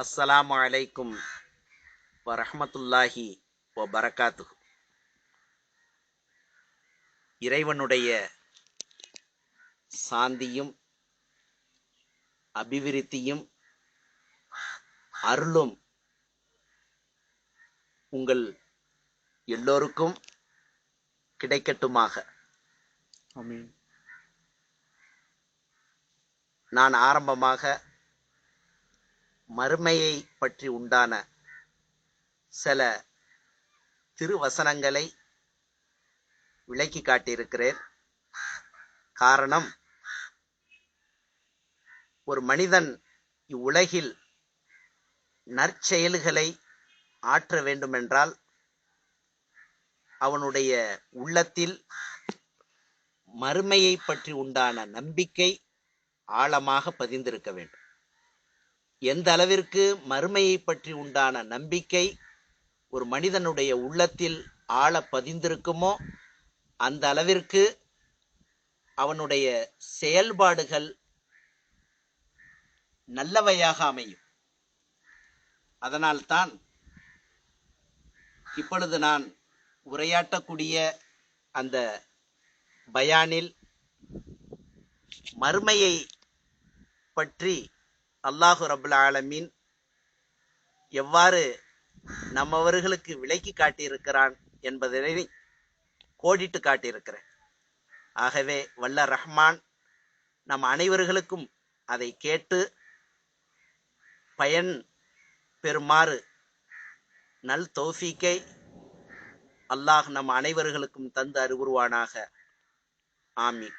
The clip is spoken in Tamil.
அஸ்ஸலாமு அலைக்கும் வரஹ்மத்துல்லாஹி வ பரகாத்துஹு இறைவனுடைய சாந்தியும் அபிவிருத்தியும் அருளும் உங்கள் எல்லோருக்கும் கிடைக்கட்டுமாக. நான் ஆரம்பமாக மறுமையை பற்றி உண்டான சில திருவசனங்களை விளக்கி காட்டியிருக்கிறேன். காரணம் ஒரு மனிதன் இவ்வுலகில் நற்செயல்களை ஆற்ற வேண்டுமென்றால் அவனுடைய உள்ளத்தில் மறுமையை பற்றி உண்டான நம்பிக்கை ஆழமாக பதிந்திருக்க வேண்டும். எந்த அளவிற்கு மறுமையை பற்றி உண்டான நம்பிக்கை ஒரு மனிதனுடைய உள்ளத்தில் ஆழ பதிந்திருக்குமோ அந்த அளவிற்கு அவனுடைய செயல்பாடுகள் நல்லவையாக அமையும். அதனால்தான் இப்பொழுது நான் உரையாற்றக்கூடிய அந்த பயானில் மறுமையை பற்றி அல்லாஹு ரபுல் ஆலமீன் எவ்வாறு நம்மவர்களுக்கு விலக்கி காட்டியிருக்கிறான் என்பதனை கோடிட்டு காட்டியிருக்கிறேன். ஆகவே வல்ல ரஹ்மான் நம் அனைவர்களுக்கும் அதை கேட்டு பயன் பெறுமாறு நல் தௌஃபீக்கை அல்லாஹ் நம் அனைவர்களுக்கும் தந்து அறிவுருவானாக ஆமீன்.